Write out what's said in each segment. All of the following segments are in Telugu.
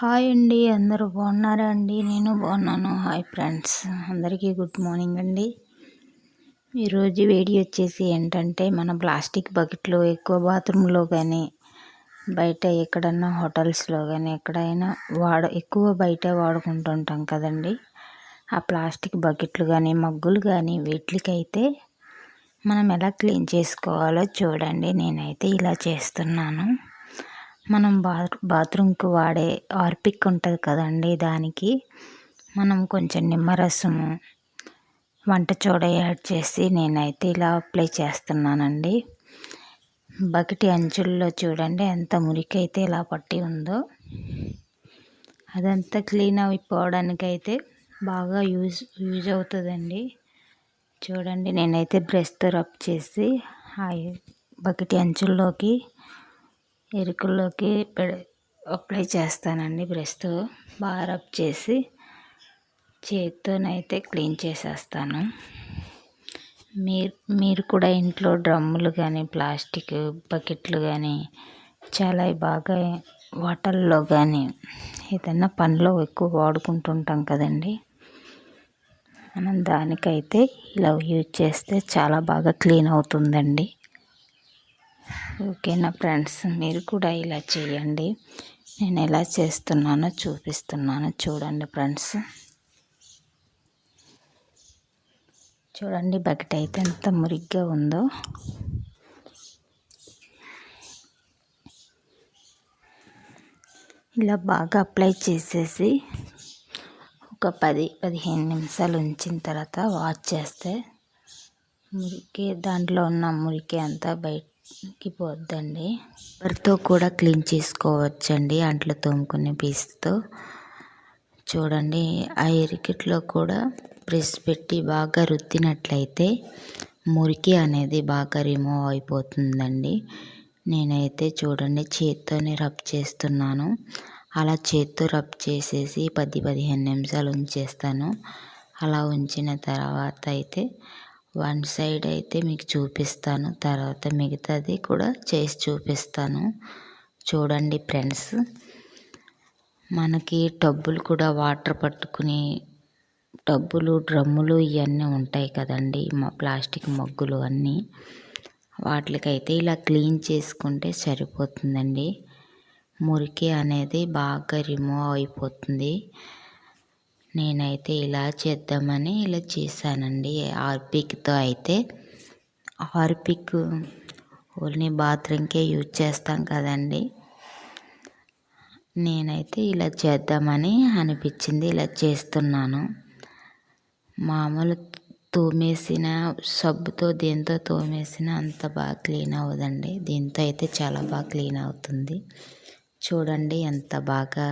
హాయ్ అండి అందరూ బాగున్నారా అండి? నేను బాగున్నాను. హాయ్ ఫ్రెండ్స్ అందరికీ గుడ్ మార్నింగ్ అండి. ఈరోజు వేడి వచ్చేసి ఏంటంటే మన ప్లాస్టిక్ బకెట్లు ఎక్కువ బాత్రూంలో కానీ బయట ఎక్కడన్నా హోటల్స్లో కానీ ఎక్కడైనా వాడ ఎక్కువ బయట వాడుకుంటుంటాం కదండి. ఆ ప్లాస్టిక్ బకెట్లు కానీ మగ్గులు కానీ వీటికైతే మనం ఎలా క్లీన్ చేసుకోవాలో చూడండి. నేనైతే ఇలా చేస్తున్నాను. మనం బా బాత్రూమ్కి వాడే ఆర్పిక్ ఉంటుంది కదండి దానికి. మనం కొంచెం నిమ్మరసము వంట చోడ యాడ్ చేసి నేనైతే ఇలా అప్లై చేస్తున్నానండి. బకెట్ అంచుల్లో చూడండి ఎంత మురికి అయితే ఇలా పట్టి ఉందో. అదంతా క్లీన్ అయిపోవడానికైతే బాగా యూజ్ యూజ్ అవుతుందండి. చూడండి నేనైతే బ్రష్తో రబ్ చేసి ఆ బకెట్ అంచుల్లోకి ఎరుకుల్లోకి అప్లై చేస్తానండి బ్రష్తో. బాగా రబ్ చేసి చేత్తోనైతే క్లీన్ చేసేస్తాను. మీరు మీరు కూడా ఇంట్లో డ్రమ్ములు కానీ ప్లాస్టిక్ బకెట్లు కానీ చాలా బాగా వాటర్లో కానీ ఏదన్నా పనిలో ఎక్కువ వాడుకుంటుంటాం కదండి. మనం దానికైతే ఇలా యూజ్ చేస్తే చాలా బాగా క్లీన్ అవుతుందండి. ఓకేనా ఫ్రెండ్స్ మీరు కూడా ఇలా చేయండి. నేను ఎలా చేస్తున్నానో చూపిస్తున్నాను. చూడండి ఫ్రెండ్స్. చూడండి బకెట్ అయితే ఎంత మురిగ్గా ఉందో. ఇలా బాగా అప్లై చేసేసి ఒక పది పదిహేను నిమిషాలు ఉంచిన తర్వాత వాష్ చేస్తే మురికి దాంట్లో ఉన్న మురికి అంతా బయట పోద్దండి. రబ్బర్తో కూడా క్లీన్ చేసుకోవచ్చండి అంట్లు తోముకునే పీస్తో. చూడండి ఆ ఇరికిట్లో కూడా ప్రెస్ పెట్టి బాగా రుద్దినట్లయితే మురికి అనేది బాగా రిమూవ్ అయిపోతుందండి. నేనైతే చూడండి చేత్తోనే రబ్ చేస్తున్నాను. అలా చేత్తో రబ్ చేసేసి పది పదిహేను నిమిషాలు ఉంచేస్తాను. అలా ఉంచిన తర్వాత అయితే వన్ సైడ్ అయితే మీకు చూపిస్తాను. తర్వాత మిగతాది కూడా చేసి చూపిస్తాను. చూడండి ఫ్రెండ్స్. మనకి టబ్బులు కూడా వాటర్ పట్టుకుని టబ్బులు డ్రమ్ములు ఇవన్నీ ఉంటాయి కదండి. మా ప్లాస్టిక్ మగ్గులు అన్నీ. వాటికైతే ఇలా క్లీన్ చేసుకుంటే సరిపోతుందండి. మురికి అనేది బాగా రిమూవ్ అయిపోతుంది. నేనైతే ఇలా చేద్దామని ఇలా చేశానండి. హార్పిక్తో అయితే హార్పిక్ ఓన్లీ బాత్రూమ్కే యూజ్ చేస్తాం కదండి. నేనైతే ఇలా చేద్దామని అనిపించింది ఇలా చేస్తున్నాను. మామూలు తోమేసిన సబ్బుతో దీంతో తోమేసిన అంత బాగా క్లీన్ అవ్వదండి. దీంతో అయితే చాలా బాగా క్లీన్ అవుతుంది. చూడండి ఎంత బాగా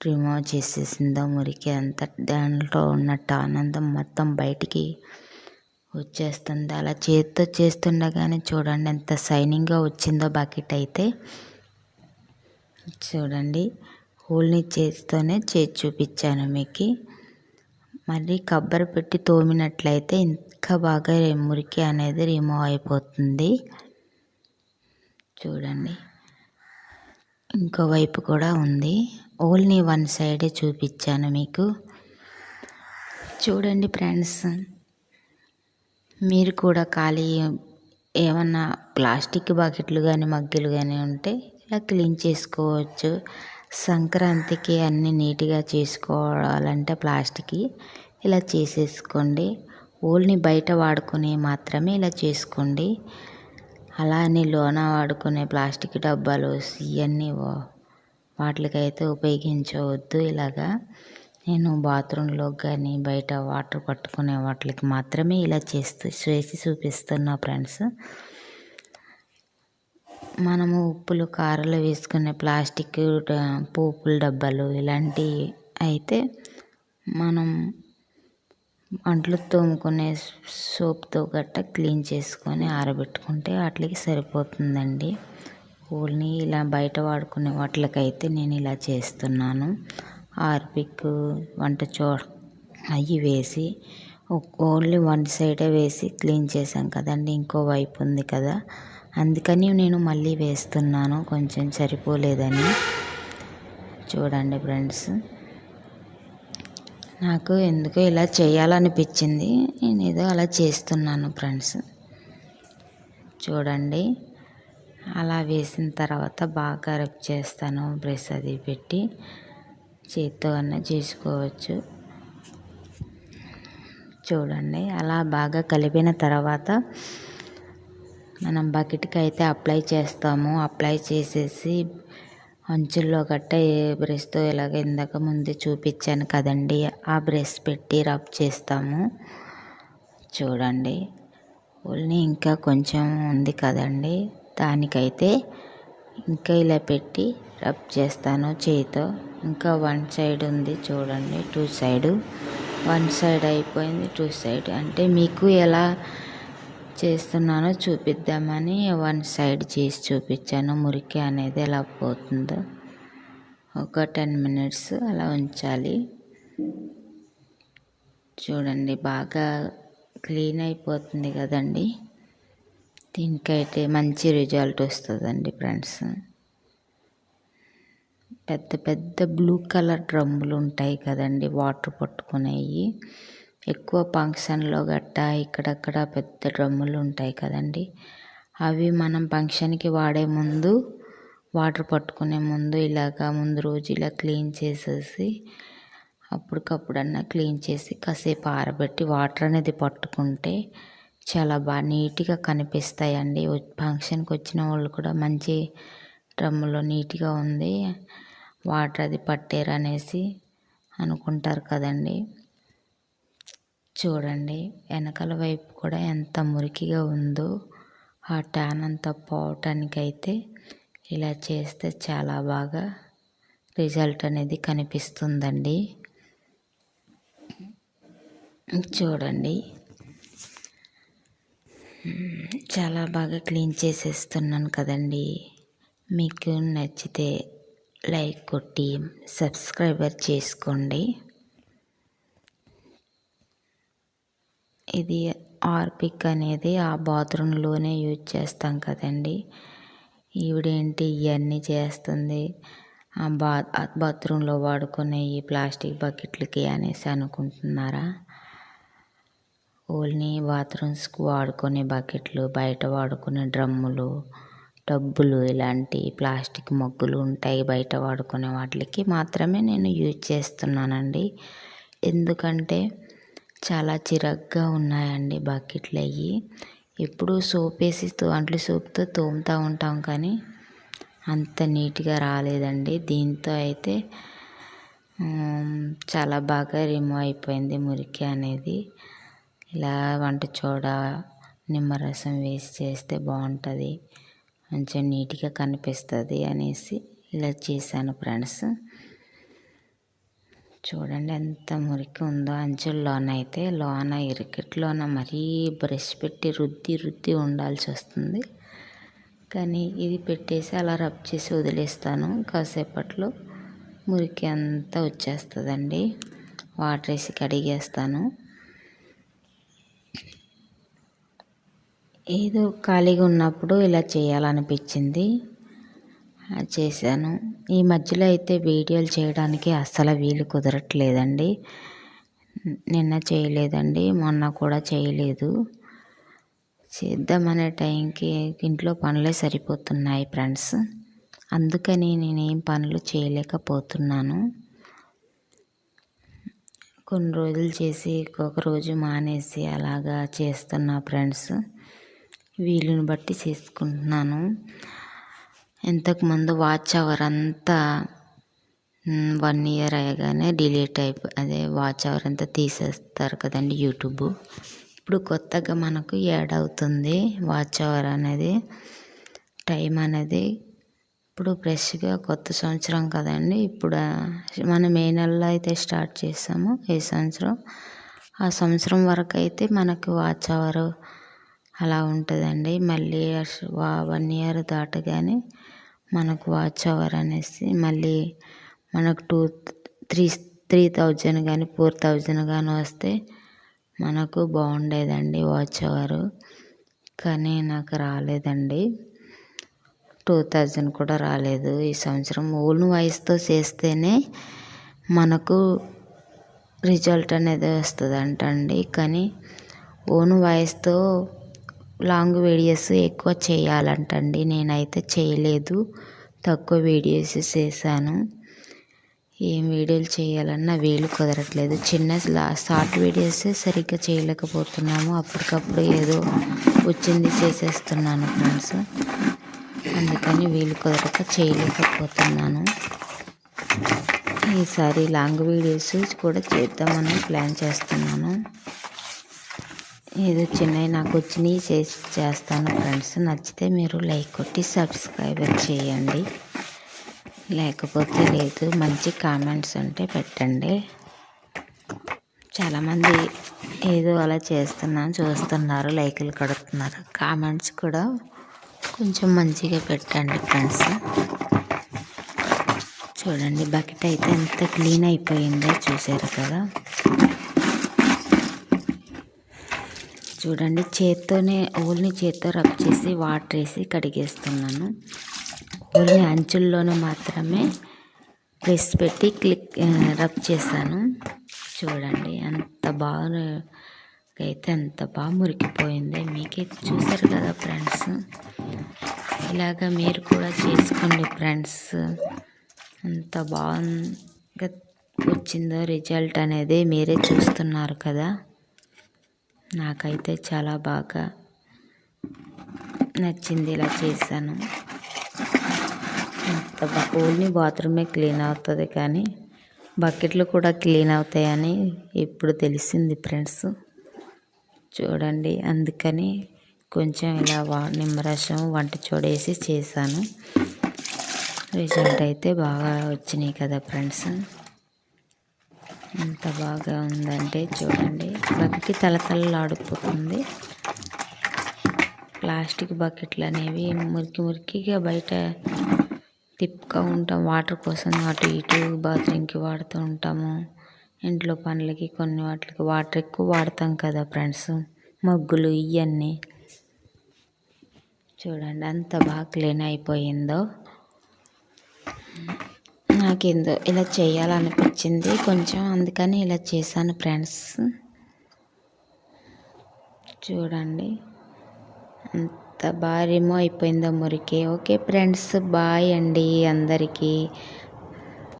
రిమూవ్ చేసేసిందో మురికి అంత దాంట్లో ఉన్నట్టు ఆనందం మొత్తం బయటికి వచ్చేస్తుంది. అలా చేతితో చేస్తుండగానే చూడండి ఎంత షైనింగ్గా వచ్చిందో బకెట్ అయితే. చూడండి హోల్ని చేతితోనే చేసి చూపించాను మీకు. మళ్ళీ కొబ్బరి పెట్టి తోమినట్లయితే ఇంకా బాగా మురికి అనేది రిమూవ్ అయిపోతుంది. చూడండి. ఇంకో వైపు కూడా ఉంది. ఓన్లీ వన్ సైడే చూపించాను మీకు. చూడండి ఫ్రెండ్స్ మీరు కూడా ఖాళీ ఏమన్నా ప్లాస్టిక్ బకెట్లు కానీ మగ్గులు కానీ ఉంటే ఇలా క్లీన్ చేసుకోవచ్చు. సంక్రాంతికి అన్నీ నీట్గా చేసుకోవాలంటే ప్లాస్టిక్ ఇలా చేసేసుకోండి. ఓన్లీ బయట వాడుకునే మాత్రమే ఇలా చేసుకోండి. అలా అని లోన వాడుకునే ప్లాస్టిక్ డబ్బాలు ఇవన్నీ వాటికైతే ఉపయోగించవద్దు ఇలాగా. నేను బాత్రూంలో కానీ బయట వాటర్ పట్టుకునే వాటికి మాత్రమే ఇలా చేస్తూ చేసి చూపిస్తున్నా ఫ్రెండ్స్. మనము ఉప్పులు కారాలు వేసుకునే ప్లాస్టిక్ పూపుల డబ్బాలు ఇలాంటివి అయితే మనం అంట్లు తోముకునే సోప్తో గట్ట క్లీన్ చేసుకొని ఆరబెట్టుకుంటే వాటికి సరిపోతుందండి. పూలని ఇలా బయట వాడుకునే వాటికైతే నేను ఇలా చేస్తున్నాను. హార్పిక్ వంట చో అవి వేసి ఓన్లీ వన్ సైడే వేసి క్లీన్ చేసాం కదండి ఇంకో వైపు ఉంది కదా. అందుకని నేను మళ్ళీ వేస్తున్నాను కొంచెం సరిపోలేదని. చూడండి ఫ్రెండ్స్. నాకు ఎందుకో ఇలా చేయాలనిపించింది. నేను ఏదో అలా చేస్తున్నాను ఫ్రెండ్స్. చూడండి. అలా వేసిన తర్వాత బాగా కరెక్ట్ చేస్తాను. బ్రష్ అది పెట్టి చేత్తో అన్న చేసుకోవచ్చు. చూడండి. అలా బాగా కలిపిన తర్వాత మనం బకెట్కి అయితే అప్లై చేస్తాము. అప్లై చేసేసి అంచుల్లో గట్ట ఏ బ్రష్తో ఇలాగ ఇందాక ముందే చూపించాను కదండి ఆ బ్రష్ పెట్టి రబ్ చేస్తాము. చూడండి ఓన్లీ ఇంకా కొంచెం ఉంది కదండి దానికైతే ఇంకా ఇలా పెట్టి రబ్ చేస్తాను చేయితో. ఇంకా వన్ సైడ్ ఉంది చూడండి టూ సైడు. వన్ సైడ్ అయిపోయింది టూ సైడ్. అంటే మీకు ఎలా చేస్తున్నానో చూపిద్దామని వన్ సైడ్ చేసి చూపించాను. మురికి అనేది ఎలా పోతుందో ఒక టెన్ మినిట్స్ అలా ఉంచాలి. చూడండి బాగా క్లీన్ అయిపోతుంది కదండి. దీనికైతే మంచి రిజల్ట్ వస్తుందండి ఫ్రెండ్స్. పెద్ద పెద్ద బ్లూ కలర్ డ్రమ్ములు ఉంటాయి కదండి వాటర్ పట్టుకునేవి. ఎక్కువ ఫంక్షన్లో గట్టా ఇక్కడక్కడ పెద్ద డ్రమ్ములు ఉంటాయి కదండి. అవి మనం ఫంక్షన్కి వాడే ముందు వాటర్ పట్టుకునే ముందు ఇలాగా ముందు రోజు ఇలా క్లీన్ చేసేసి అప్పటికప్పుడన్నా క్లీన్ చేసి కాసేపు ఆరబెట్టి వాటర్ అనేది పట్టుకుంటే చాలా బాగా నీట్గా కనిపిస్తాయండి. ఫంక్షన్కి వచ్చిన వాళ్ళు కూడా మంచి డ్రమ్ములో నీట్గా ఉంది. వాటర్ అది పట్టారు అనేసి అనుకుంటారు కదండి. చూడండి వెనకాల వైపు కూడా ఎంత మురికిగా ఉందో ఆ ట్యాన్ అంతా పోవటానికైతే ఇలా చేస్తే చాలా బాగా రిజల్ట్ అనేది కనిపిస్తుందండి. చూడండి. చాలా బాగా క్లీన్ చేసేస్తున్నాను కదండి. మీకు నచ్చితే లైక్ కొట్టి సబ్స్క్రైబర్ చేసుకోండి. ఇది ఆర్పిక్ అనేది ఆ బాత్రూంలోనే యూజ్ చేస్తాం కదండి. ఈవిడేంటి ఇవన్నీ చేస్తుంది. ఆ బా బాత్రూంలో వాడుకునే ఈ ప్లాస్టిక్ బకెట్లకి అనేసి అనుకుంటున్నారా? ఓన్లీ బాత్రూమ్స్కి వాడుకునే బకెట్లు బయట వాడుకునే డ్రమ్ములు టబ్బులు ఇలాంటి ప్లాస్టిక్ మగ్గులు ఉంటాయి బయట వాడుకునే వాటికి మాత్రమే నేను యూజ్ చేస్తున్నానండి. ఎందుకంటే చాలా చిరగ్గా ఉన్నాయండి బకెట్లు అవి ఎప్పుడు సోప్ వేసి అంట్లు సోప్తో తోముతూ ఉంటాం కానీ అంత నీట్గా రాలేదండి. దీంతో అయితే చాలా బాగా రిమూవ్ అయిపోయింది మురికి అనేది. ఇలా వంట చూడ నిమ్మరసం వేసి చేస్తే బాగుంటుంది. మంచిగా నీట్గా కనిపిస్తుంది అనేసి ఇలా చేశాను ఫ్రెండ్స్. చూడండి ఎంత మురికి ఉందో అంచుల్లోన అయితే లోన ఇరికిట్లోన మరీ బ్రష్ పెట్టి రుద్ది రుద్ది ఉండాల్సి వస్తుంది. కానీ ఇది పెట్టేసి అలా రబ్ చేసి వదిలేస్తాను. కాసేపట్లో మురికి అంతా వచ్చేస్తుందండి. వాటర్ వేసి కడిగేస్తాను. ఏదో ఖాళీగా ఉన్నప్పుడు ఇలా చేయాలనిపించింది. చేశాను. ఈ మధ్యలో అయితే వీడియోలు చేయడానికి అస్సలు వీలు కుదరట్లేదండి. నిన్న చేయలేదండి మొన్న కూడా చేయలేదు. చేద్దామనే టైంకి ఇంట్లో పనులే సరిపోతున్నాయి ఫ్రెండ్స్. అందుకని నేనేం పనులు చేయలేకపోతున్నాను. కొన్ని రోజులు చేసి ఇంకొక రోజు మానేసి అలాగా చేస్తున్నా ఫ్రెండ్స్. వీలుని బట్టి చేసుకుంటున్నాను. ఇంతకుముందు వాచ్ అవర్ అంతా వన్ ఇయర్ అయ్యగానే డిలీట్ అయిపో అదే వాచ్ అవర్ అంతా తీసేస్తారు కదండి యూట్యూబ్ ఇప్పుడు కొత్తగా మనకు యాడ్ అవుతుంది వాచ్ అవర్ అనేది టైం అనేది. ఇప్పుడు ఫ్రెష్గా కొత్త సంవత్సరం కదండి ఇప్పుడు మనం ఏ నెలలో అయితే స్టార్ట్ చేసామో ఏ సంవత్సరం ఆ సంవత్సరం వరకు అయితే మనకు వాచ్ అవర్ అలా ఉంటుందండి. మళ్ళీ వన్ ఇయర్ దాటగానే మనకు వాచ్ అవర్ అనేసి మళ్ళీ మనకు టూ త్రీ త్రీ థౌజండ్ కానీ ఫోర్ థౌజండ్ కానీ వస్తే మనకు బాగుండేదండి వాచ్ అవరు. కానీ నాకు రాలేదండి. టూ థౌజండ్ కూడా రాలేదు ఈ సంవత్సరం. ఓన్ వాయిస్తో చేస్తేనే మనకు రిజల్ట్ అనేది వస్తుంది అంటండి కానీ ఓన్ వాయిస్తో లాంగ్ వీడియోస్ ఎక్కువ చేయాలంటండి. నేనైతే చేయలేదు. తక్కువ వీడియోస్ చేశాను. ఏం వీడియోలు చేయాలన్నా వీలు కుదరట్లేదు. చిన్న షార్ట్ వీడియోస్ సరిగ్గా చేయలేకపోతున్నాము. అప్పటికప్పుడు ఏదో వచ్చింది చేసేస్తున్నాను ఫ్రెండ్స్. అందుకని వీలు కుదరక చేయలేకపోతున్నాను. ఈసారి లాంగ్ వీడియోస్ కూడా చేద్దామని ప్లాన్ చేస్తున్నాను. ఏదో చిన్నవి నాకు వచ్చినవి చేసి చేస్తాను ఫ్రెండ్స్. నచ్చితే మీరు లైక్ కొట్టి సబ్స్క్రైబ్ చేయండి. లేకపోతే లేదు మంచి కామెంట్స్ ఉంటే పెట్టండి. చాలామంది ఏదో అలా చేస్తున్నాను చూస్తున్నారు లైకులు కడుతున్నారు. కామెంట్స్ కూడా కొంచెం మంచిగా పెట్టండి ఫ్రెండ్స్. చూడండి బకెట్ అయితే ఎంత క్లీన్ అయిపోయిందో చూసారు కదా. చూడండి. చేత్తోనే ఓల్ని చేత్తో రబ్ చేసి వాటర్ వేసి కడిగేస్తున్నాను. ఓల్ని అంచుల్లోనే మాత్రమే ప్రెస్ పెట్టి క్లిక్ రబ్ చేశాను. చూడండి అంత బాగా అయితే అంత బాగా మురికిపోయింది. మీకే చూసారు కదా ఫ్రెండ్స్. ఇలాగ మీరు కూడా చేసుకోండి ఫ్రెండ్స్. అంత బాగా వచ్చిందో రిజల్ట్ అనేది మీరే చూస్తున్నారు కదా. నాకైతే చాలా బాగా నచ్చింది ఇలా చేశాను. అంత ఓన్లీ బాత్రూమే క్లీన్ అవుతుంది కానీ బకెట్లు కూడా క్లీన్ అవుతాయని ఇప్పుడు తెలిసింది ఫ్రెండ్స్. చూడండి అందుకని కొంచెం ఇలా వా నిమ్మరసం వంట చూడేసి చేశాను. రిజల్ట్ అయితే బాగా వచ్చినాయి కదా ఫ్రెండ్స్. ఎంత బాగా ఉందంటే చూడండి. బకెట్ తలతలలాడిపోతుంది. ప్లాస్టిక్ బకెట్లు అనేవి మురికి మురికిగా బయట తిప్పుగా ఉంటాం. వాటర్ కోసం అటు ఇటు బాత్రూమ్కి వాడుతూ ఉంటాము. ఇంట్లో పనులకి కొన్ని వాటికి వాటర్ ఎక్కువ వాడతాం కదా ఫ్రెండ్స్. మగ్గులు ఇవన్నీ చూడండి అంత బాగా క్లీన్ అయిపోయిందో. నాకేందో ఇలా చేయాలనిపించింది. కొంచెం అందుకని ఇలా చేశాను ఫ్రెండ్స్. చూడండి. అంత బాగా అయిపోయిందో మురికి. ఓకే ఫ్రెండ్స్ బాయ్ అండి అందరికీ.